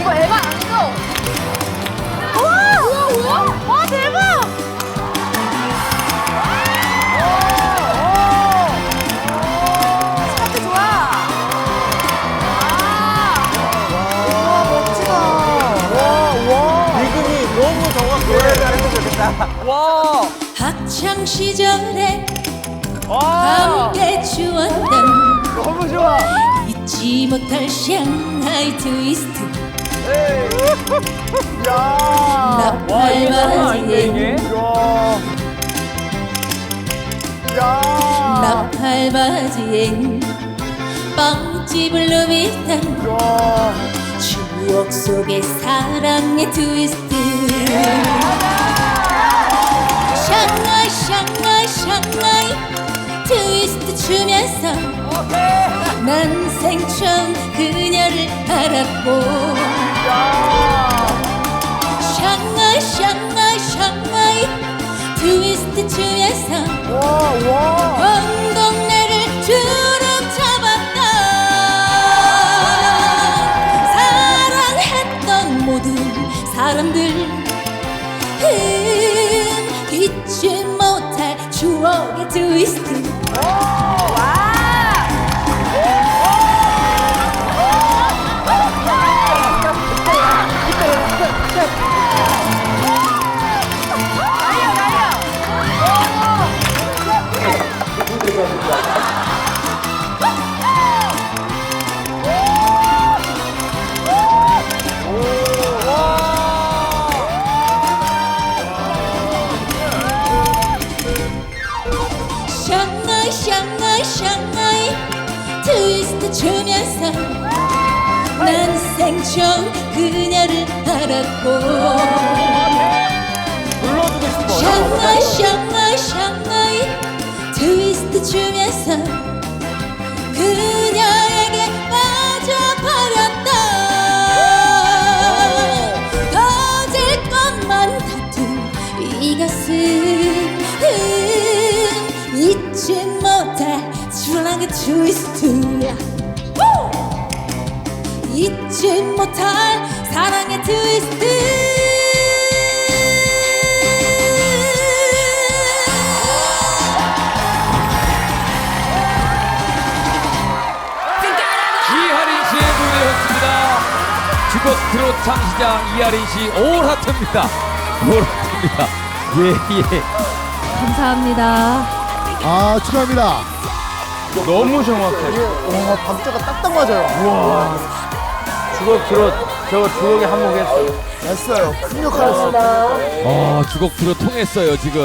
이거 에바 아니죠? 우와! 우와, 우와! 대박! 아, 와, 학창 시절에 와, 함께 추웠던 너무 좋아. 잊지 못할 샹하이 트위스트 야. 나 와, 이게 장난 아닌데, 이게? 야. 나팔바지에 빵집을 누비던 야. 추억 속의 사랑의 트위스트 샹하이 샹하이 샹하이 트위스트 추면서. 난 생처음 그녀를 알았고 사람들. 흠, 잊지 못할 추억의 트위스트 샹하이 샹하이. 트위스트 추면서 난 생처음 그녀를 알았고. 불러주고 싶어. 샹하이 샹하이 샹하이. 트위스트 추면서 그녀에게 빠져버렸다. 터질 것만 같은 이 가슴 잊지 못할 사랑의 트위스트 후! 잊지 못할 사랑의 트위스트 이하린 씨의 노래였습니다. 주걱 트롯 창시장 이하린 씨 올하트입니다. 올하트입니다. 예, 예. 감사합니다. 아 축하합니다. 너무 정확해. 와 박자가 딱딱 맞아요. 주걱 들어. 저거 주걱에 한몫했어. 됐어요. 큰 역할 했어. 어, 주걱 트롯 통했어요, 지금.